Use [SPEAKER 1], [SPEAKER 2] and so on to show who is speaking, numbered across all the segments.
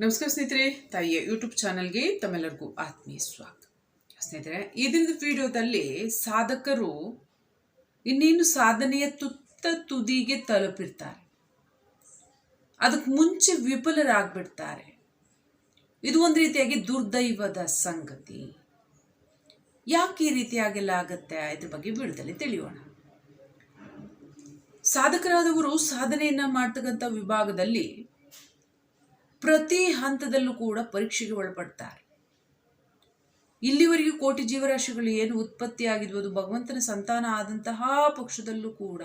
[SPEAKER 1] ನಮಸ್ಕಾರ ಸ್ನೇಹಿತರೆ, ತಾಯಿಯ ಯೂಟ್ಯೂಬ್ ಚಾನಲ್ಗೆ ತಮ್ಮೆಲ್ಲರಿಗೂ ಆತ್ಮೀಯ ಸ್ವಾಗತ. ಸ್ನೇಹಿತರೆ, ಈ ದಿನದ ವಿಡಿಯೋದಲ್ಲಿ ಸಾಧಕರು ಇನ್ನೇನು ಸಾಧನೆಯ ತುತ್ತ ತುದಿಗೆ ತಲುಪಿರ್ತಾರೆ. ಅದಕ್ಕೆ ಮುಂಚೆ ವಿಫಲರಾಗ್ಬಿಡ್ತಾರೆ. ಇದು ಒಂದು ರೀತಿಯಾಗಿ ದುರ್ದೈವದ ಸಂಗತಿ. ಯಾಕೆ ಈ ರೀತಿಯಾಗೆಲ್ಲ ಆಗುತ್ತೆ? ಇದ್ರ ಬಗ್ಗೆ ವಿಡಿಯೋದಲ್ಲಿ ತಿಳಿಯೋಣ. ಸಾಧಕರಾದವರು ಸಾಧನೆಯನ್ನ ಮಾಡ್ತಕ್ಕಂಥ ವಿಭಾಗದಲ್ಲಿ ಪ್ರತಿ ಹಂತದಲ್ಲೂ ಕೂಡ ಪರೀಕ್ಷೆಗೆ ಒಳಪಡ್ತಾರೆ. ಇಲ್ಲಿವರೆಗೂ ಕೋಟಿ ಜೀವರಾಶಿಗಳು ಏನು ಉತ್ಪತ್ತಿ ಅದು ಭಗವಂತನ ಸಂತಾನ ಆದಂತಹ ಪಕ್ಷದಲ್ಲೂ ಕೂಡ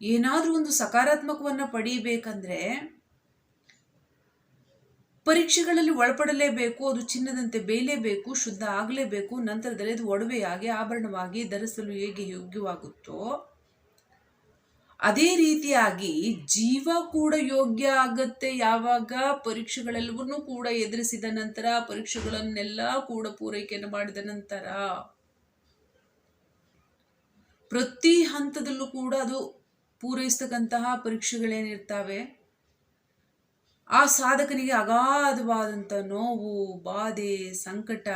[SPEAKER 1] ಏನಾದರೂ ಒಂದು ಸಕಾರಾತ್ಮಕವನ್ನು ಪಡೆಯಬೇಕಂದ್ರೆ ಪರೀಕ್ಷೆಗಳಲ್ಲಿ ಒಳಪಡಲೇಬೇಕು, ಅದು ಚಿನ್ನದಂತೆ ಬೇಯಲೇಬೇಕು, ಶುದ್ಧ ಆಗಲೇಬೇಕು, ನಂತರದಲ್ಲಿ ಅದು ಒಡವೆಯಾಗಿ, ಆಭರಣವಾಗಿ ಧರಿಸಲು ಹೇಗೆ ಯೋಗ್ಯವಾಗುತ್ತೋ ಅದೇ ರೀತಿಯಾಗಿ ಜೀವ ಕೂಡ ಯೋಗ್ಯ ಆಗತ್ತೆ ಯಾವಾಗ? ಪರೀಕ್ಷೆಗಳೆಲ್ಲವನ್ನೂ ಕೂಡ ಎದುರಿಸಿದ ನಂತರ, ಪರೀಕ್ಷೆಗಳನ್ನೆಲ್ಲ ಕೂಡ ಪೂರೈಕೆಯನ್ನು ಮಾಡಿದ ನಂತರ. ಪ್ರತಿ ಹಂತದಲ್ಲೂ ಕೂಡ ಅದು ಪೂರೈಸ್ತಕ್ಕಂತಹ ಪರೀಕ್ಷೆಗಳೇನಿರ್ತಾವೆ? ಆ ಸಾಧಕನಿಗೆ ಅಗಾಧವಾದಂಥ ನೋವು, ಬಾಧೆ, ಸಂಕಟ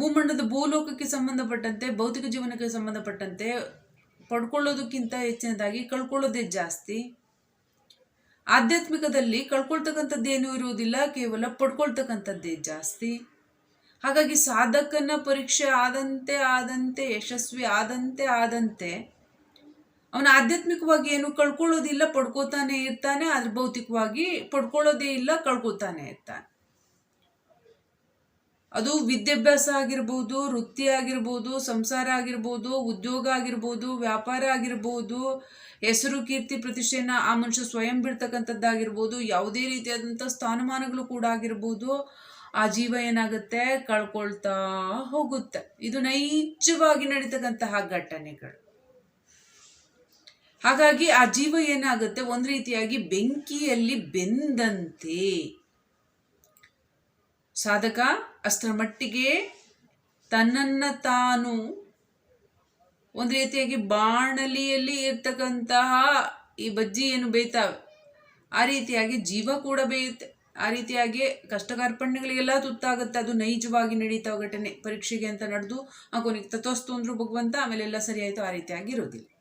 [SPEAKER 1] ಭೂಮಂಡದ ಭೂಲೋಕಕ್ಕೆ ಸಂಬಂಧಪಟ್ಟಂತೆ, ಭೌತಿಕ ಜೀವನಕ್ಕೆ ಸಂಬಂಧಪಟ್ಟಂತೆ ಪಡ್ಕೊಳ್ಳೋದಕ್ಕಿಂತ ಹೆಚ್ಚಿನದಾಗಿ ಕಳ್ಕೊಳ್ಳೋದೇ ಜಾಸ್ತಿ. ಆಧ್ಯಾತ್ಮಿಕದಲ್ಲಿ ಕಳ್ಕೊಳ್ತಕ್ಕಂಥದ್ದೇನೂ ಇರುವುದಿಲ್ಲ, ಕೇವಲ ಪಡ್ಕೊಳ್ತಕ್ಕಂಥದ್ದೇ ಜಾಸ್ತಿ. ಹಾಗಾಗಿ ಸಾಧಕನ ಪರೀಕ್ಷೆ ಆದಂತೆ ಆದಂತೆ, ಯಶಸ್ವಿ ಆದಂತೆ ಆದಂತೆ, ಅವನು ಆಧ್ಯಾತ್ಮಿಕವಾಗಿ ಏನು ಕಳ್ಕೊಳ್ಳೋದಿಲ್ಲ ಪಡ್ಕೋತಾನೆ ಇರ್ತಾನೆ, ಆದ್ರೆ ಭೌತಿಕವಾಗಿ ಪಡ್ಕೊಳ್ಳೋದೇ ಇಲ್ಲ ಕಳ್ಕೊತಾನೆ ಇರ್ತಾನೆ. ಅದು ವಿದ್ಯಾಭ್ಯಾಸ ಆಗಿರ್ಬೋದು, ವೃತ್ತಿ ಆಗಿರ್ಬೋದು, ಸಂಸಾರ ಆಗಿರ್ಬೋದು, ಉದ್ಯೋಗ ಆಗಿರ್ಬೋದು, ವ್ಯಾಪಾರ ಆಗಿರ್ಬೋದು, ಹೆಸರು ಕೀರ್ತಿ ಪ್ರತಿಷ್ಠೆನ ಆ ಮನುಷ್ಯ ಸ್ವಯಂ ಬಿಡ್ತಕ್ಕಂಥದ್ದಾಗಿರ್ಬೋದು, ಯಾವುದೇ ರೀತಿಯಾದಂಥ ಸ್ಥಾನಮಾನಗಳು ಕೂಡ ಆಗಿರ್ಬೋದು, ಆ ಜೀವ ಏನಾಗುತ್ತೆ? ಕಳ್ಕೊಳ್ತಾ ಹೋಗುತ್ತೆ. ಇದು ನೈಜವಾಗಿ ನಡೀತಕ್ಕಂತಹ ಘಟನೆಗಳು. ಹಾಗಾಗಿ ಆ ಜೀವ ಏನಾಗುತ್ತೆ? ಒಂದು ರೀತಿಯಾಗಿ ಬೆಂಕಿಯಲ್ಲಿ ಬೆಂದಂತೆ. ಸಾಧಕ ಅಷ್ಟರ ಮಟ್ಟಿಗೆ ತನ್ನನ್ನು ತಾನು ಒಂದು ರೀತಿಯಾಗಿ ಬಾಣಲಿಯಲ್ಲಿ ಇರ್ತಕ್ಕಂತಹ ಈ ಬಜ್ಜಿ ಏನು ಬೇಯ್ತಾವೆ ಆ ರೀತಿಯಾಗಿ ಜೀವ ಕೂಡ ಬೇಯುತ್ತೆ. ಆ ರೀತಿಯಾಗಿ ಕಷ್ಟ ಕಾರ್ಪಣ್ಯಗಳಿಗೆಲ್ಲ ತುತ್ತಾಗುತ್ತೆ. ಅದು ನೈಜವಾಗಿ ನಡೀತಾವ ಘಟನೆ. ಪರೀಕ್ಷೆಗೆ ಅಂತ ನಡೆದು, ಆ ಕೊನೆಗೆ ತತ್ವಸ್ತು ಅಂದ್ರು ಭಗವಂತ, ಆಮೇಲೆ ಎಲ್ಲ ಸರಿಯಾಯಿತು. ಆ ರೀತಿಯಾಗಿ ಇರೋದಿಲ್ಲ.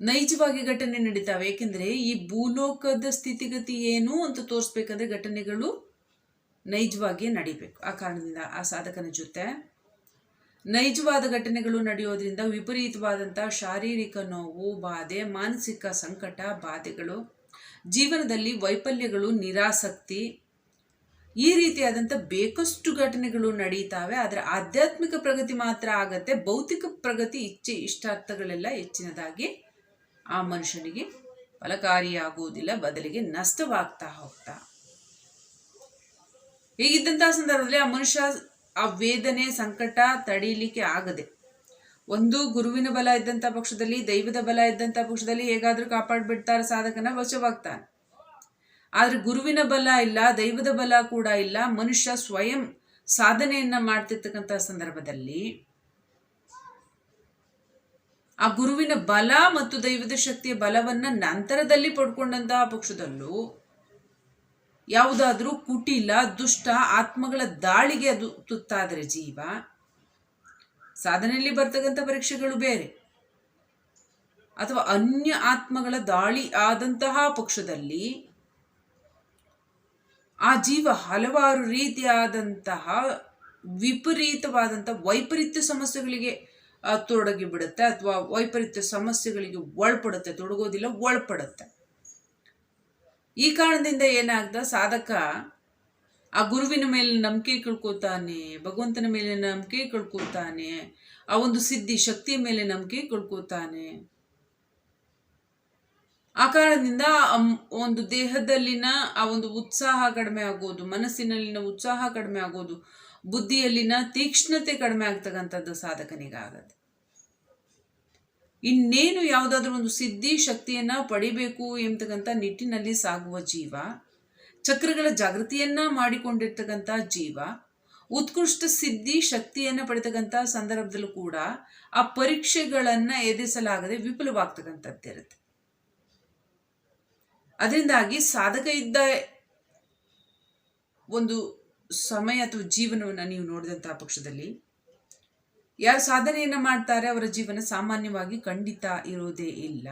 [SPEAKER 1] ನೈಜವಾಗಿ ಘಟನೆ ನಡೀತಾವೆ. ಏಕೆಂದರೆ ಈ ಭೂಲೋಕದ ಸ್ಥಿತಿಗತಿ ಏನು ಅಂತ ತೋರಿಸ್ಬೇಕಂದ್ರೆ ಘಟನೆಗಳು ನೈಜವಾಗಿ ನಡಿಬೇಕು. ಆ ಕಾರಣದಿಂದ ಆ ಸಾಧಕನ ಜೊತೆ. ನೈಜವಾದ ಘಟನೆಗಳು ನಡೆಯೋದ್ರಿಂದ ವಿಪರೀತವಾದಂಥ ಶಾರೀರಿಕ ನೋವು, ಬಾಧೆ, ಮಾನಸಿಕ ಸಂಕಟ, ಬಾಧೆಗಳು, ಜೀವನದಲ್ಲಿ ವೈಫಲ್ಯಗಳು, ನಿರಾಸಕ್ತಿ ಈ ರೀತಿಯಾದಂಥ ಬೇಕಷ್ಟು ಘಟನೆಗಳು ನಡೀತಾವೆ. ಆದರೆ ಆಧ್ಯಾತ್ಮಿಕ ಪ್ರಗತಿ ಮಾತ್ರ ಆಗತ್ತೆ. ಭೌತಿಕ ಪ್ರಗತಿ ಇಚ್ಛೆ, ಇಷ್ಟಾರ್ಥಗಳೆಲ್ಲ ಹೆಚ್ಚಿನದಾಗಿ ಆ ಮನುಷ್ಯನಿಗೆ ಫಲಕಾರಿಯಾಗುವುದಿಲ್ಲ, ಬದಲಿಗೆ ನಷ್ಟವಾಗ್ತಾ ಹೋಗ್ತಾ. ಹೀಗಿದ್ದಂತಹ ಸಂದರ್ಭದಲ್ಲಿ ಆ ಮನುಷ್ಯ ಆ ವೇದನೆ, ಸಂಕಟ ತಡೀಲಿಕ್ಕೆ ಆಗದೆ, ಒಂದು ಗುರುವಿನ ಬಲ ಇದ್ದಂಥ ಪಕ್ಷದಲ್ಲಿ, ದೈವದ ಬಲ ಇದ್ದಂಥ ಪಕ್ಷದಲ್ಲಿ ಹೇಗಾದರೂ ಕಾಪಾಡಿಬಿಡ್ತಾರೆ ಸಾಧಕನ ವಶವಾಗ್ತಾನೆ. ಆದರೆ ಗುರುವಿನ ಬಲ ಇಲ್ಲ, ದೈವದ ಬಲ ಕೂಡ ಇಲ್ಲ, ಮನುಷ್ಯ ಸ್ವಯಂ ಸಾಧನೆಯನ್ನ ಮಾಡ್ತಿರ್ತಕ್ಕಂಥ ಸಂದರ್ಭದಲ್ಲಿ ಆ ಗುರುವಿನ ಬಲ ಮತ್ತು ದೈವದ ಶಕ್ತಿಯ ಬಲವನ್ನು ನಂತರದಲ್ಲಿ ಪಡ್ಕೊಂಡಂತಹ ಪಕ್ಷದಲ್ಲೂ ಯಾವುದಾದ್ರೂ ಕುಟಿಲ, ದುಷ್ಟ, ಆತ್ಮಗಳ ದಾಳಿಗೆ ಅದು ತುತ್ತಾದರೆ ಜೀವ. ಸಾಧನೆಯಲ್ಲಿ ಬರ್ತಕ್ಕಂಥ ಪರೀಕ್ಷೆಗಳು ಬೇರೆ. ಅಥವಾ ಅನ್ಯ ಆತ್ಮಗಳ ದಾಳಿ ಆದಂತಹ ಪಕ್ಷದಲ್ಲಿ ಆ ಜೀವ ಹಲವಾರು ರೀತಿಯಾದಂತಹ ವಿಪರೀತವಾದಂಥ ವೈಪರೀತ್ಯ ಸಮಸ್ಯೆಗಳಿಗೆ ತೊಡಗಿ ಬಿಡುತ್ತೆ ಅಥವಾ ವೈಪರೀತ್ಯ ಸಮಸ್ಯೆಗಳಿಗೆ ಒಳಪಡುತ್ತೆ, ತೊಡಗೋದಿಲ್ಲ, ಒಳಪಡುತ್ತೆ. ಈ ಕಾರಣದಿಂದ ಏನಾಗ್ದ? ಸಾಧಕ ಆ ಗುರುವಿನ ಮೇಲೆ ನಂಬಿಕೆ ಕಳ್ಕೊತಾನೆ, ಭಗವಂತನ ಮೇಲೆ ನಂಬಿಕೆ ಕಳ್ಕೊತಾನೆ, ಆ ಒಂದು ಸಿದ್ಧಿ ಶಕ್ತಿಯ ಮೇಲೆ ನಂಬಿಕೆ ಕಳ್ಕೊತಾನೆ. ಆ ಕಾರಣದಿಂದ ಒಂದು ದೇಹದಲ್ಲಿನ ಆ ಒಂದು ಉತ್ಸಾಹ ಕಡಿಮೆ ಆಗೋದು, ಮನಸ್ಸಿನಲ್ಲಿನ ಉತ್ಸಾಹ ಕಡಿಮೆ ಆಗೋದು ಬುದ್ಧಿಯಲ್ಲಿನ ತೀಕ್ಷ್ಣತೆ ಕಡಿಮೆ ಆಗ್ತಕ್ಕಂಥದ್ದು ಸಾಧಕನಿಗಾಗತ್ತೆ. ಇನ್ನೇನು ಯಾವುದಾದ್ರೂ ಒಂದು ಸಿದ್ಧಿ, ಶಕ್ತಿಯನ್ನ ಪಡಿಬೇಕು ಎಂಬತಕ್ಕಂಥ ನಿಟ್ಟಿನಲ್ಲಿ ಸಾಗುವ ಜೀವ, ಚಕ್ರಗಳ ಜಾಗೃತಿಯನ್ನ ಮಾಡಿಕೊಂಡಿರ್ತಕ್ಕಂಥ ಜೀವ, ಉತ್ಕೃಷ್ಟ ಸಿದ್ಧಿ, ಶಕ್ತಿಯನ್ನ ಪಡೆತಕ್ಕಂಥ ಸಂದರ್ಭದಲ್ಲೂ ಕೂಡ ಆ ಪರೀಕ್ಷೆಗಳನ್ನ ಎದುರಿಸಲಾಗದೆ ವಿಫಲವಾಗ್ತಕ್ಕಂಥದ್ದಿರುತ್ತೆ ಅದರಿಂದಾಗಿ ಸಾಧಕ ಇದ್ದ ಒಂದು ಸಮಯ ಅಥವಾ ಜೀವನವನ್ನು ನೀವು ನೋಡಿದಂತಹ ಪಕ್ಷದಲ್ಲಿ ಯಾರು ಸಾಧನೆಯನ್ನು ಮಾಡ್ತಾರೆ ಅವರ ಜೀವನ ಸಾಮಾನ್ಯವಾಗಿ ಖಂಡಿತ ಇರೋದೇ ಇಲ್ಲ.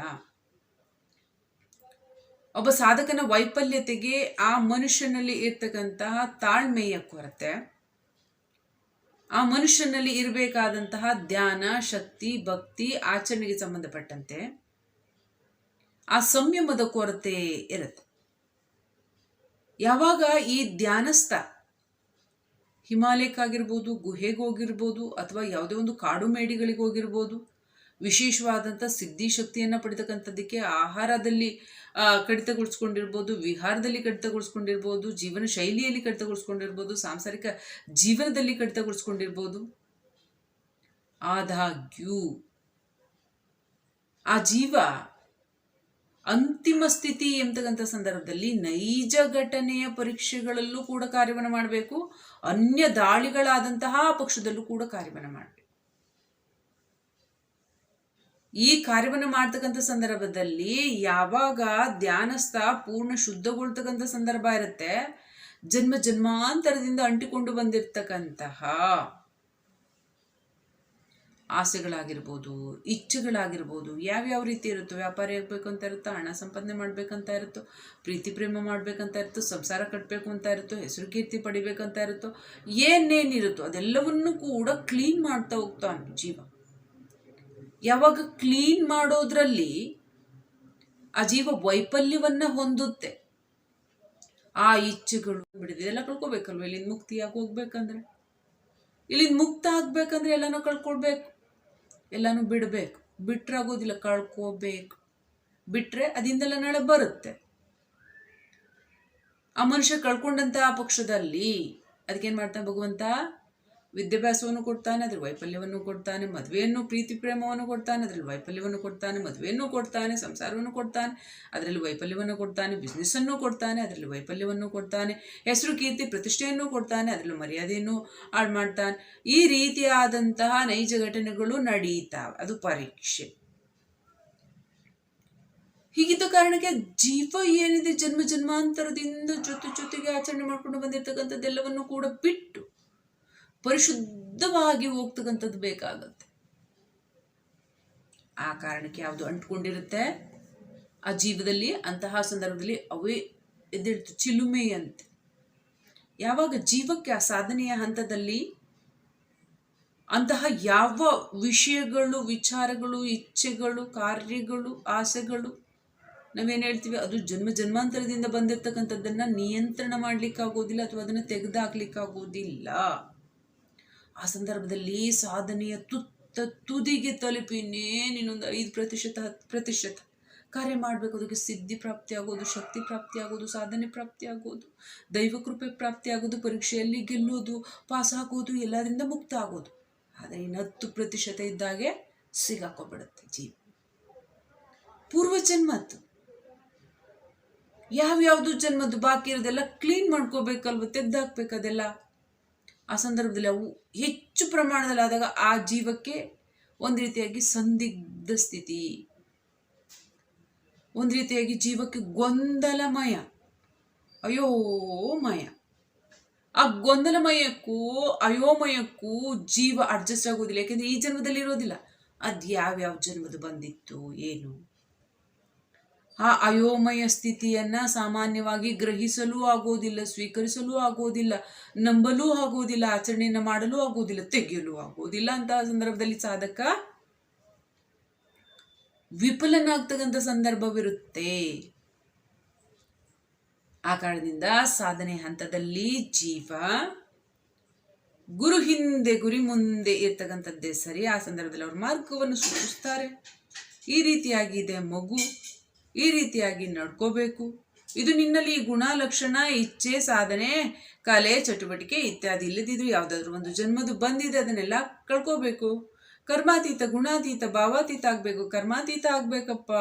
[SPEAKER 1] ಒಬ್ಬ ಸಾಧಕನ ವೈಫಲ್ಯತೆಗೆ ಆ ಮನುಷ್ಯನಲ್ಲಿ ಇರ್ತಕ್ಕಂತಹ ತಾಳ್ಮೆಯ ಕೊರತೆ, ಆ ಮನುಷ್ಯನಲ್ಲಿ ಇರಬೇಕಾದಂತಹ ಧ್ಯಾನ, ಶಕ್ತಿ, ಭಕ್ತಿ, ಆಚರಣೆಗೆ ಸಂಬಂಧಪಟ್ಟಂತೆ ಆ ಸಂಯಮದ ಕೊರತೆ ಇರುತ್ತೆ. ಯಾವಾಗ ಈ ಧ್ಯಾನಸ್ಥ ಹಿಮಾಲಯಕ್ಕಾಗಿರ್ಬೋದು ಗುಹೆಗೆ ಹೋಗಿರ್ಬೋದು ಅಥವಾ ಯಾವುದೇ ಒಂದು ಕಾಡು ಮೇಡಿಗಳಿಗೆ ಹೋಗಿರ್ಬೋದು, ವಿಶೇಷವಾದಂಥ ಸಿದ್ಧಿ ಶಕ್ತಿಯನ್ನು ಪಡೆತಕ್ಕಂಥದ್ದಕ್ಕೆ ಆಹಾರದಲ್ಲಿ ಕಡಿತಗೊಳಿಸ್ಕೊಂಡಿರ್ಬೋದು, ವಿಹಾರದಲ್ಲಿ ಕಡಿತಗೊಳಿಸ್ಕೊಂಡಿರ್ಬೋದು, ಜೀವನ ಶೈಲಿಯಲ್ಲಿ ಕಡಿತಗೊಳಿಸ್ಕೊಂಡಿರ್ಬೋದು, ಸಾಂಸಾರಿಕ ಜೀವನದಲ್ಲಿ ಕಡಿತಗೊಳಿಸ್ಕೊಂಡಿರ್ಬೋದು. ಆದಾಗ್ಯೂ, ಆ ಜೀವ ಅಂತಿಮ ಸ್ಥಿತಿ ಎಂತಕ್ಕಂಥ ಸಂದರ್ಭದಲ್ಲಿ ನೈಜ ಘಟನೆಯ ಪರೀಕ್ಷೆಗಳಲ್ಲೂ ಕೂಡ ಕಾರ್ಯವನ್ನು ಮಾಡಬೇಕು. ಅನ್ಯ ದಾಳಿಗಳಾದಂತಹ ಪಕ್ಷದಲ್ಲೂ ಕೂಡ ಕಾರ್ಯವನ್ನು ಮಾಡಬೇಕು. ಈ ಕಾರ್ಯವನ್ನು ಮಾಡ್ತಕ್ಕಂಥ ಸಂದರ್ಭದಲ್ಲಿ ಯಾವಾಗ ಧ್ಯಾನಸ್ಥ ಪೂರ್ಣ ಶುದ್ಧಗೊಳ್ತಕ್ಕಂಥ ಸಂದರ್ಭ ಇರುತ್ತೆ, ಜನ್ಮ ಜನ್ಮಾಂತರದಿಂದ ಅಂಟಿಕೊಂಡು ಬಂದಿರತಕ್ಕಂತಹ ಆಸೆಗಳಾಗಿರ್ಬೋದು, ಇಚ್ಛೆಗಳಾಗಿರ್ಬೋದು, ಯಾವ್ಯಾವ ರೀತಿ ಇರುತ್ತೋ ವ್ಯಾಪಾರ ಆಗಬೇಕು ಅಂತ ಇರುತ್ತೋ, ಹಣ ಸಂಪಾದನೆ ಮಾಡಬೇಕಂತ ಇರುತ್ತೋ, ಪ್ರೀತಿ ಪ್ರೇಮ ಮಾಡಬೇಕಂತ ಇರುತ್ತೋ, ಸಂಸಾರ ಕಟ್ಟಬೇಕು ಅಂತ ಇರುತ್ತೋ, ಹೆಸರು ಕೀರ್ತಿ ಪಡಿಬೇಕಂತ ಇರುತ್ತೋ, ಏನೇನಿರುತ್ತೋ ಅದೆಲ್ಲವನ್ನೂ ಕೂಡ ಕ್ಲೀನ್ ಮಾಡ್ತಾ ಹೋಗ್ತಾನೆ ಜೀವ. ಯಾವಾಗ ಕ್ಲೀನ್ ಮಾಡೋದ್ರಲ್ಲಿ ಆ ಜೀವ ವೈಫಲ್ಯವನ್ನ ಹೊಂದುತ್ತೆ. ಆ ಇಚ್ಛೆಗಳು ಬಿಡಿದೆಲ್ಲ ಕಳ್ಕೊಬೇಕಲ್ವ? ಇಲ್ಲಿಂದ ಮುಕ್ತಿಯಾಗಿ ಹೋಗ್ಬೇಕಂದ್ರೆ? ಇಲ್ಲಿಂದ ಮುಕ್ತ ಆಗ್ಬೇಕಂದ್ರೆ ಎಲ್ಲನೂ ಕಳ್ಕೊಳ್ಬೇಕು. ಎಲ್ಲನೂ ಬಿಡಬೇಕು. ಬಿಟ್ರಾಗೋದಿಲ್ಲ ಕಳ್ಕೋಬೇಕು. ಬಿಟ್ಟರೆ ಅದಿಂದೆಲ್ಲ ನಾಳೆ ಬರುತ್ತೆ. ಆ ಮನುಷ್ಯ ಕಳ್ಕೊಂಡಂತ ಆ ಪಕ್ಷದಲ್ಲಿ ಅದಕ್ಕೇನು ಮಾಡ್ತಾನೆ ಭಗವಂತ? ವಿದ್ಯಾಭ್ಯಾಸವನ್ನು ಕೊಡ್ತಾನೆ ಅದ್ರ ವೈಫಲ್ಯವನ್ನು ಕೊಡ್ತಾನೆ, ಮದುವೆಯನ್ನು ಪ್ರೀತಿ ಪ್ರೇಮವನ್ನು ಕೊಡ್ತಾನೆ, ಅದರಲ್ಲಿ ವೈಫಲ್ಯವನ್ನು ಕೊಡ್ತಾನೆ, ಮದುವೆಯನ್ನು ಕೊಡ್ತಾನೆ, ಸಂಸಾರವನ್ನು ಕೊಡ್ತಾನೆ, ಅದರಲ್ಲಿ ವೈಫಲ್ಯವನ್ನು ಕೊಡ್ತಾನೆ ಬಿಸ್ನೆಸ್ಸನ್ನು ಕೊಡ್ತಾನೆ, ಅದರಲ್ಲಿ ವೈಫಲ್ಯವನ್ನು ಕೊಡ್ತಾನೆ, ಹೆಸರು, ಕೀರ್ತಿ, ಪ್ರತಿಷ್ಠೆಯನ್ನು ಕೊಡ್ತಾನೆ, ಅದರಲ್ಲಿ ಮರ್ಯಾದೆಯನ್ನು ಹಾಳು ಮಾಡ್ತಾನೆ. ಈ ರೀತಿಯಾದಂತಹ ನೈಜ ಘಟನೆಗಳು ನಡೀತಾವೆ. ಅದು ಪರೀಕ್ಷೆ. ಹೀಗಿದ್ದ ಕಾರಣಕ್ಕೆ ಜೀವ ಏನಿದೆ ಜನ್ಮ ಜನ್ಮಾಂತರದಿಂದ ಜೊತೆ ಜೊತೆಗೆ ಆಚರಣೆ ಮಾಡ್ಕೊಂಡು ಬಂದಿರತಕ್ಕಂಥದ್ದೆಲ್ಲವನ್ನು ಕೂಡ ಬಿಟ್ಟು ಪರಿಶುದ್ಧವಾಗಿ ಹೋಗ್ತಕ್ಕಂಥದ್ದು ಬೇಕಾಗತ್ತೆ. ಆ ಕಾರಣಕ್ಕೆ ಯಾವುದು ಅಂಟ್ಕೊಂಡಿರುತ್ತೆ? ಆ ಜೀವದಲ್ಲಿ ಅಂತಹ ಸಂದರ್ಭದಲ್ಲಿ ಅವೇ ಎದ್ದಿಡ್ತು ಚಿಲುಮೆಯಂತೆ. ಯಾವಾಗ ಜೀವಕ್ಕೆ ಆ ಸಾಧನೆಯ ಹಂತದಲ್ಲಿ ಅಂತಹ ಯಾವ ವಿಷಯಗಳು, ವಿಚಾರಗಳು, ಇಚ್ಛೆಗಳು, ಕಾರ್ಯಗಳು, ಆಸೆಗಳು, ನಾವೇನು ಹೇಳ್ತೀವಿ? ಅದು ಜನ್ಮ ಜನ್ಮಾಂತರದಿಂದ ಬಂದಿರತಕ್ಕಂಥದ್ದನ್ನು ನಿಯಂತ್ರಣ ಮಾಡಲಿಕ್ಕಾಗೋದಿಲ್ಲ ಅಥವಾ ಅದನ್ನು ತೆಗೆದುಹಾಕ್ಲಿಕ್ಕಾಗೋದಿಲ್ಲ ಆ ಸಂದರ್ಭದಲ್ಲಿ ಸಾಧನೆಯ ತುತ್ತ ತುದಿಗೆ ತಲುಪಿ, ಇನ್ನೇನಿನ್ನೊಂದು ಐದು ಪ್ರತಿಶತ, ಹತ್ತು ಪ್ರತಿಶತ. ಕಾರ್ಯ ಮಾಡಬೇಕು, ಅದಕ್ಕೆ ಸಿದ್ಧಿ ಪ್ರಾಪ್ತಿ ಆಗೋದು ಶಕ್ತಿ ಪ್ರಾಪ್ತಿ ಆಗೋದು ಸಾಧನೆ ಪ್ರಾಪ್ತಿ ಆಗೋದು ದೈವ ಕೃಪೆ ಪ್ರಾಪ್ತಿ ಆಗೋದು ಪರೀಕ್ಷೆಯಲ್ಲಿ ಗೆಲ್ಲೋದು, ಪಾಸ್ ಆಗೋದು ಎಲ್ಲದರಿಂದ ಮುಕ್ತ ಆಗೋದು. ಆದರೆ ಇನ್ನು ಹತ್ತು ಪ್ರತಿಶತ ಇದ್ದಾಗೆ ಸಿಗಾಕೋಬಿಡುತ್ತೆ ಜೀವ. ಪೂರ್ವ ಜನ್ಮದ್ದು ಯಾವ್ಯಾವುದು ಜನ್ಮದ್ದು ಬಾಕಿ ಇರೋದೆಲ್ಲ ಕ್ಲೀನ್ ಮಾಡ್ಕೋಬೇಕಲ್ವ, ತೆಗ್ದಾಕ್ಬೇಕು ಅದೆಲ್ಲ. ಆ ಸಂದರ್ಭದಲ್ಲಿ ಅವು ಹೆಚ್ಚು ಪ್ರಮಾಣದಲ್ಲಿ ಆದಾಗ ಆ ಜೀವಕ್ಕೆ ಒಂದು ರೀತಿಯಾಗಿ ಸಂದಿಗ್ಧ ಸ್ಥಿತಿ. ಒಂದು ರೀತಿಯಾಗಿ ಜೀವಕ್ಕೆ ಗೊಂದಲಮಯ. ಅಯೋಮಯ ಆ ಗೊಂದಲಮಯಕ್ಕೂ, ಅಯೋಮಯಕ್ಕೂ ಜೀವ ಅಡ್ಜಸ್ಟ್ ಆಗೋದಿಲ್ಲ ಯಾಕೆಂದರೆ ಈ ಜನ್ಮದಲ್ಲಿ ಇರೋದಿಲ್ಲ ಅದು ಯಾವ್ಯಾವ ಜನ್ಮದ ಬಂದಿತ್ತು, ಏನು? ಆ ಅಯೋಮಯ ಸ್ಥಿತಿಯನ್ನು ಸಾಮಾನ್ಯವಾಗಿ ಗ್ರಹಿಸಲೂ ಆಗೋದಿಲ್ಲ, ಸ್ವೀಕರಿಸಲೂ ಆಗೋದಿಲ್ಲ, ನಂಬಲೂ ಆಗೋದಿಲ್ಲ, ಆಚರಣೆಯನ್ನು ಮಾಡಲು ಆಗೋದಿಲ್ಲ, ತೆಗೆಯಲು ಆಗೋದಿಲ್ಲ ಅಂತಹ ಸಂದರ್ಭದಲ್ಲಿ ಸಾಧಕ ವಿಫಲನಾಗ್ತಕ್ಕಂಥ ಸಂದರ್ಭವಿರುತ್ತೆ. ಆ ಕಾರಣದಿಂದ ಸಾಧನೆ ಹಂತದಲ್ಲಿ ಜೀವ ಗುರು ಹಿಂದೆ ಗುರಿ ಮುಂದೆ ಇರ್ತಕ್ಕಂಥದ್ದೇ ಸರಿ. ಆ ಸಂದರ್ಭದಲ್ಲಿ ಅವರು ಮಾರ್ಗವನ್ನು ಸೂಚಿಸ್ತಾರೆ. ಈ ರೀತಿಯಾಗಿದೆ ಮಗು. ಈ ರೀತಿಯಾಗಿ ನಡ್ಕೋಬೇಕು. ಇದು ನಿನ್ನಲ್ಲಿ ಗುಣ ಲಕ್ಷಣ ಇಚ್ಛೆ, ಸಾಧನೆ, ಕಲೆ, ಚಟುವಟಿಕೆ ಇತ್ಯಾದಿ ಇಲ್ಲದಿದ್ರು ಯಾವುದಾದ್ರೂ ಒಂದು ಜನ್ಮದು ಬಂದಿದೆ, ಅದನ್ನೆಲ್ಲ ಕಳ್ಕೋಬೇಕು. ಕರ್ಮಾತೀತ, ಗುಣಾತೀತ, ಭಾವಾತೀತ ಆಗಬೇಕು. ಕರ್ಮಾತೀತ ಆಗಬೇಕಪ್ಪ.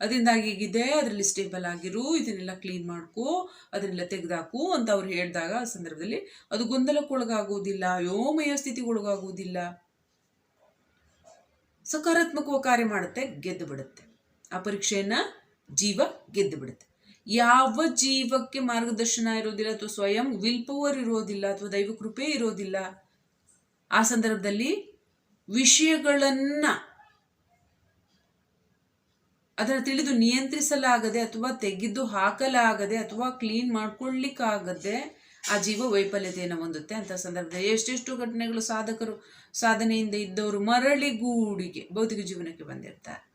[SPEAKER 1] ಅದರಿಂದಾಗಿ ಹೀಗಿದೆ ಅದರಲ್ಲಿ ಸ್ಟೇಬಲ್ ಆಗಿರು, ಇದನ್ನೆಲ್ಲ ಕ್ಲೀನ್ ಮಾಡ್ಕೋ, ಅದನ್ನೆಲ್ಲ ತೆಗೆದಾಕು ಅಂತ ಅವ್ರು ಹೇಳಿದಾಗ ಆ ಸಂದರ್ಭದಲ್ಲಿ ಅದು ಗೊಂದಲಕ್ಕೊಳಗಾಗುವುದಿಲ್ಲ ಯೋಮಯ ಸ್ಥಿತಿಗೊಳಗಾಗುವುದಿಲ್ಲ ಸಕಾರಾತ್ಮಕವಾಗಿ ಕಾರ್ಯ ಮಾಡುತ್ತೆ, ಗೆದ್ದು ಬಿಡುತ್ತೆ. ಆ ಪರೀಕ್ಷೆಯನ್ನು ಜೀವ ಗೆದ್ದು ಬಿಡುತ್ತೆ. ಯಾವ ಜೀವಕ್ಕೆ ಮಾರ್ಗದರ್ಶನ ಇರೋದಿಲ್ಲ ಅಥವಾ ಸ್ವಯಂ ವಿಲ್ ಪವರ್ ಇರೋದಿಲ್ಲ ಅಥವಾ ದೈವ ಕೃಪೆ ಇರೋದಿಲ್ಲ, ಆ ಸಂದರ್ಭದಲ್ಲಿ ವಿಷಯಗಳನ್ನ ಅದನ್ನು ತಿಳಿದು ನಿಯಂತ್ರಿಸಲಾಗದೆ ಅಥವಾ ತೆಗೆದು ಹಾಕಲಾಗದೆ ಅಥವಾ ಕ್ಲೀನ್ ಮಾಡ್ಕೊಳ್ಳಿಕ್ಕಾಗದೆ ಆ ಜೀವ ವೈಫಲ್ಯತೆಯನ್ನು ಹೊಂದುತ್ತೆ. ಅಂತ ಸಂದರ್ಭದಲ್ಲಿ ಎಷ್ಟೆಷ್ಟು ಘಟನೆಗಳು ಸಾಧಕರು ಸಾಧನೆಯಿಂದ ಇದ್ದವರು ಮರಳಿಗೂಡಿಗೆ ಭೌತಿಕ ಜೀವನಕ್ಕೆ ಬಂದಿರ್ತಾರೆ.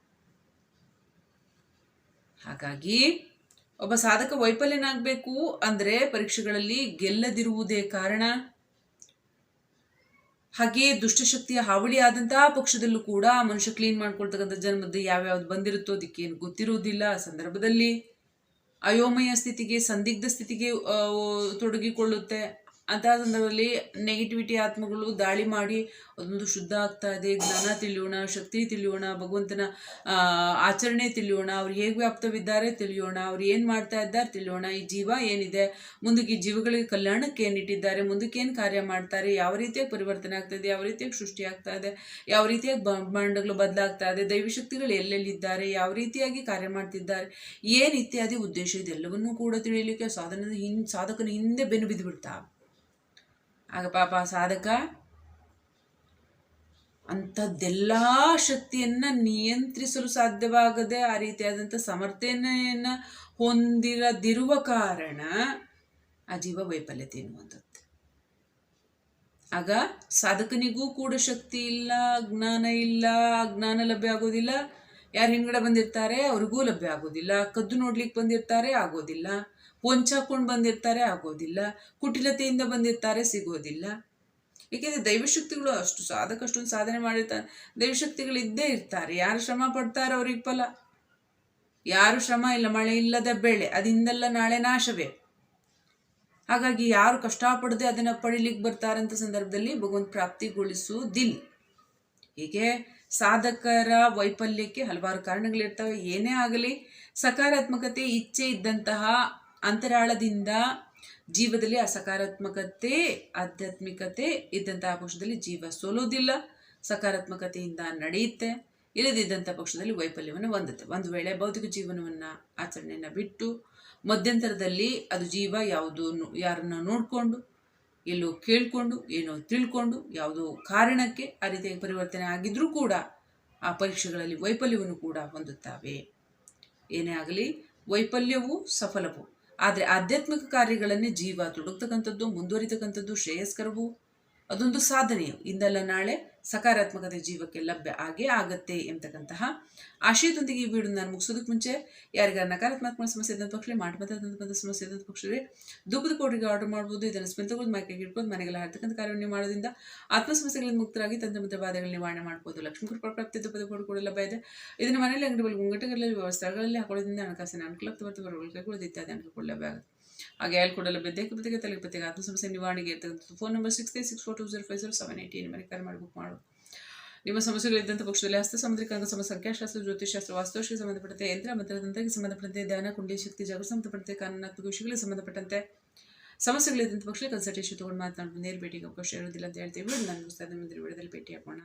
[SPEAKER 1] ಹಾಗಾಗಿ ಒಬ್ಬ ಸಾಧಕ ವೈಫಲ್ಯನಾಗಬೇಕು ಅಂದರೆ ಪರೀಕ್ಷೆಗಳಲ್ಲಿ ಗೆಲ್ಲದಿರುವುದೇ ಕಾರಣ. ಹಾಗೆ ದುಷ್ಟಶಕ್ತಿಯ ಹಾವಳಿ ಆದಂತಹ ಪಕ್ಷದಲ್ಲೂ ಕೂಡ ಮನುಷ್ಯ ಕ್ಲೀನ್ ಮಾಡ್ಕೊಳ್ತಕ್ಕಂಥ ಜನ್ಮದ್ದು ಯಾವ್ಯಾವ್ದು ಬಂದಿರುತ್ತೋ ಅದಕ್ಕೇನು ಗೊತ್ತಿರುವುದಿಲ್ಲ ಆ ಸಂದರ್ಭದಲ್ಲಿ. ಅಯೋಮಯ ಸ್ಥಿತಿಗೆ, ಸಂದಿಗ್ಧ ಸ್ಥಿತಿಗೆ ತೊಡಗಿಕೊಳ್ಳುತ್ತೆ. ಅಂತಹ ಸಂದರ್ಭದಲ್ಲಿ ನೆಗೆಟಿವಿಟಿ ಆತ್ಮಗಳು ದಾಳಿ ಮಾಡಿ ಅದೊಂದು ಶುದ್ಧ ಆಗ್ತಾ ಇದೆ, ಜ್ಞಾನ ತಿಳಿಯೋಣ, ಶಕ್ತಿ ತಿಳಿಯೋಣ, ಭಗವಂತನ ಆಚರಣೆ ತಿಳಿಯೋಣ, ಅವ್ರು ಹೇಗೆ ವ್ಯಾಪ್ತವಿದ್ದಾರೆ ತಿಳಿಯೋಣ, ಅವ್ರು ಏನು ಮಾಡ್ತಾ ಇದ್ದಾರೆ ತಿಳಿಯೋಣ, ಈ ಜೀವ ಏನಿದೆ, ಮುಂದಕ್ಕೆ ಈ ಜೀವಗಳಿಗೆ ಕಲ್ಯಾಣಕ್ಕೆ ಏನಿಟ್ಟಿದ್ದಾರೆ ಮುಂದಕ್ಕೆ ಏನು ಕಾರ್ಯ ಮಾಡ್ತಾರೆ, ಯಾವ ರೀತಿಯಾಗಿ ಪರಿವರ್ತನೆ ಆಗ್ತಾ ಇದೆ, ಯಾವ ರೀತಿಯಾಗಿ ಸೃಷ್ಟಿ ಆಗ್ತಾ ಇದೆ, ಯಾವ ರೀತಿಯಾಗಿ ಬ್ರಹ್ಮಾಂಡಗಳು ಬದಲಾಗ್ತಾ ಇದೆ, ದೈವಶಕ್ತಿಗಳು ಎಲ್ಲೆಲ್ಲಿದ್ದಾರೆ, ಯಾವ ರೀತಿಯಾಗಿ ಕಾರ್ಯ ಮಾಡ್ತಿದ್ದಾರೆ, ಏನು ಇತ್ಯಾದಿ ಉದ್ದೇಶ ಇದೆಲ್ಲವನ್ನೂ ಕೂಡ ತಿಳಿಯಲಿಕ್ಕೆ ಸಾಧನದ ಹಿನ್, ಸಾಧಕನ ಹಿಂದೆ ಬೆನ್ನು ಬಿದ್ದು ಬಿಡ್ತಾ ಆಗ ಪಾಪ ಸಾಧಕ ಅಂಥದ್ದೆಲ್ಲ ಶಕ್ತಿಯನ್ನು ನಿಯಂತ್ರಿಸಲು ಸಾಧ್ಯವಾಗದೆ ಆ ರೀತಿಯಾದಂಥ ಸಮರ್ಥನೆಯನ್ನು ಹೊಂದಿರದಿರುವ ಕಾರಣ ಆ ಜೀವ ವೈಫಲ್ಯತೆ ಎನ್ನುವಂಥದ್ದು. ಆಗ ಸಾಧಕನಿಗೂ ಕೂಡ ಶಕ್ತಿ ಇಲ್ಲ, ಜ್ಞಾನ ಇಲ್ಲ, ಜ್ಞಾನ ಲಭ್ಯ ಆಗೋದಿಲ್ಲ. ಯಾರು ಹಿಂಗಡೆ ಬಂದಿರ್ತಾರೆ? ಅವ್ರಿಗೂ ಲಭ್ಯ ಆಗೋದಿಲ್ಲ. ಕದ್ದು ನೋಡ್ಲಿಕ್ಕೆ ಬಂದಿರ್ತಾರೆ? ಆಗೋದಿಲ್ಲ. ಹೊಂಚಾಕೊಂಡು ಬಂದಿರ್ತಾರೆ, ಆಗೋದಿಲ್ಲ. ಕುಟಿಲತೆಯಿಂದ ಬಂದಿರ್ತಾರೆ, ಸಿಗೋದಿಲ್ಲ. ಏಕೆಂದರೆ ದೈವಶಕ್ತಿಗಳು ಅಷ್ಟು ಸಾಧಕ, ಅಷ್ಟೊಂದು ಸಾಧನೆ ಮಾಡಿರ್ತಾರೆ ದೈವಶಕ್ತಿಗಳು ಇದ್ದೇ ಇರ್ತಾರೆ. ಯಾರು ಶ್ರಮ ಪಡ್ತಾರೋ ಅವ್ರಿಗೆ ಫಲ. ಯಾರು ಶ್ರಮ ಇಲ್ಲ, ಮಳೆ ಇಲ್ಲದ ಬೆಳೆ ಅದಿಂದಲ್ಲ ನಾಳೆ ನಾಶವೇ. ಹಾಗಾಗಿ ಯಾರು ಕಷ್ಟಪಡದೆ ಅದನ್ನು ಪಡಿಲಿಕ್ಕೆ ಬರ್ತಾರಂಥ ಸಂದರ್ಭದಲ್ಲಿ ಭಗವಂತ ಪ್ರಾಪ್ತಿಗೊಳಿಸುವುದಿಲ್ಲ. ಹೀಗೆ ಸಾಧಕರ ವೈಫಲ್ಯಕ್ಕೆ ಹಲವಾರು ಕಾರಣಗಳಿರ್ತವೆ. ಏನೇ ಆಗಲಿ, ಸಕಾರಾತ್ಮಕತೆ, ಇಚ್ಛೆ ಇದ್ದಂತಹ ಅಂತರಾಳದಿಂದ ಜೀವದಲ್ಲಿ ಆ ಸಕಾರಾತ್ಮಕತೆ ಆಧ್ಯಾತ್ಮಿಕತೆ ಇದ್ದಂತಹ ಪಕ್ಷದಲ್ಲಿ ಜೀವ ಸೋಲೋದಿಲ್ಲ ಸಕಾರಾತ್ಮಕತೆಯಿಂದ ನಡೆಯುತ್ತೆ. ಇಲ್ಲದಿದ್ದಂಥ ಪಕ್ಷದಲ್ಲಿ ವೈಫಲ್ಯವನ್ನು ಹೊಂದುತ್ತೆ. ಒಂದು ವೇಳೆ ಭೌತಿಕ ಜೀವನವನ್ನು ಆಚರಣೆಯನ್ನು ಬಿಟ್ಟು ಮಧ್ಯಂತರದಲ್ಲಿ ಅದು ಜೀವ ಯಾವುದು ಯಾರನ್ನ ನೋಡಿಕೊಂಡು, ಎಲ್ಲೋ ಕೇಳಿಕೊಂಡು, ಏನೋ ತಿಳ್ಕೊಂಡು, ಯಾವುದೋ ಕಾರಣಕ್ಕೆ ಆ ರೀತಿಯಾಗಿ ಪರಿವರ್ತನೆ ಆಗಿದ್ರೂ ಕೂಡ ಆ ಪರೀಕ್ಷೆಗಳಲ್ಲಿ ವೈಫಲ್ಯವನ್ನು ಕೂಡ ಹೊಂದುತ್ತವೆ. ಏನೇ ಆಗಲಿ, ವೈಫಲ್ಯವು ಸಫಲವೂ ಆದರೆ ಆಧ್ಯಾತ್ಮಿಕ ಕಾರ್ಯಗಳನ್ನೇ ಜೀವ ತೊಡಗ್ತಕ್ಕಂಥದ್ದು ಮುಂದುವರಿತಕ್ಕಂಥದ್ದು ಶ್ರೇಯಸ್ಕರವು ಅದೊಂದು ಸಾಧನೆಯು. ಇಂದಲ್ಲ ನಾಳೆ ಸಕಾರಾತ್ಮಕತೆ ಜೀವಕ್ಕೆ ಲಭ್ಯ ಆಗೇ ಆಗತ್ತೆ ಎಂತಕ್ಕಂತಹ ಆಶಯದೊಂದಿಗೆ ಈ ವಿಡಿಯೋ ನಾನು ಮುಗಿಸೋದಕ್ಕೆ ಮುಂಚೆ ಯಾರಿಗಾರ ನಕಾರಾತ್ಮಕ ಸಮಸ್ಯೆ ಇದ್ದಂಥ ಪಕ್ಷ ಮಾಟಮತಕ್ಕಂಥ ಸಮಸ್ಯೆ ಇದ್ದಂಥ ಪಕ್ಷದಲ್ಲಿ ದುಃಖದ ಕೋಟಿಗೆ ಆರ್ಡರ್ ಮಾಡ್ಬೋದು, ಇದನ್ನು ಸ್ಮಿತಗೊಂಡು ಮೈಕೈಗೆ ಇಟ್ಕೊಂಡು ಮನೆಗೆಲ್ಲ ಹಾಡ್ತಕ್ಕಂಥ ಕಾರ್ಯವನ್ನು ಮಾಡೋದ್ರಿಂದ ಆತ್ಮ ಸಮಸ್ಯೆಗಳಿಂದ ಮುಕ್ತರಾಗಿ ತಂತ್ರ ಮತ್ತು ಬಾಧೆಗಳ ನಿವಾರಣೆ ಮಾಡ್ಬೋದು. ಲಕ್ಷ್ಮೀ ಕೃಪಾ ಪ್ರಾಪ್ತಿ ಪದ ಕೂಡ ಲಭ್ಯ ಇದೆ. ಇದನ್ನು ಮನೆಯಲ್ಲಿ ಅಂಗಡಿಗಳಲ್ಲಿ ಮುಂಗಟಗಳಲ್ಲಿ ವ್ಯವಸ್ಥೆಗಳಲ್ಲಿ ಹಾಕೊಳ್ಳೋದ್ರಿಂದ ಹಣಕಾಸಿನ ಅನುಕೂಲ ಮತ್ತು ಕೈಗೊಳ್ಳೋದು ಇತ್ಯಾದಿ ಅನುಕೂಲ ಲಭ್ಯ ಆಗುತ್ತೆ. ಹಾಗೆ ಅಲ್ಲಿ ಕೂಡ ಲಭ್ಯತೆ ಕೃತಿಗೆ ತಲೆ ಬದಿಗೆ ಆತ್ಮ ಸಮಸ್ಯೆ ನಿವಾರಣೆಗೆ phone number six three six four two zero five zero seven eighty ಮನೆ ಕರೆ ಮಾಡಿ ಮಾಡು. ನಿಮ್ಮ ಸಮಸ್ಯೆಗಳಿದ್ದಂಥ ಪಕ್ಷದಲ್ಲಿ ಹಸ್ತ ಸಮುದ್ರಿಕ ಅಂಗ ಸಮ, ಸಂಖ್ಯಾಶಾಸ್ತ್ರ ಜ್ಯೋತಿಷಾಸ್ತ್ರ ವಾಸ್ತುಶಿಗೆ ಸಂಬಂಧಪಟ್ಟಂತೆ ಯಂತ್ರ, ಮಂತ್ರ ತಂತ್ರಕ್ಕೆ ಸಂಬಂಧಪಟ್ಟಂತೆ ಧ್ಯಾನ ಕುಂಡಿ ಶಕ್ತಿ ಜಾಗೃತಿ ಸಂಬಂಧಪಟ್ಟಂತೆ ಕಾನೂನಾತ್ಮಕ ವಿಷಯಗಳಿಗೆ ಸಂಬಂಧಪಟ್ಟಂತೆ ಸಮಸ್ಯೆಗಳಿದ್ದಂಥ ಪಕ್ಷದಲ್ಲಿ ಕನ್ಸಲ್ಟೇಷನ್ ತೊಗೊಂಡು ಮಾತನಾಡ್ಬೋದು ನೇರ ಭೇಟಿಗೆ ಅವಕಾಶ ಇರೋದಿಲ್ಲ ಅಂತ ಹೇಳ್ತೀವಿ ನಾನು ಮುಂದಿನ ವಿಡಿಯೋದಲ್ಲಿ ಭೇಟಿ ಹಾಕೋಣ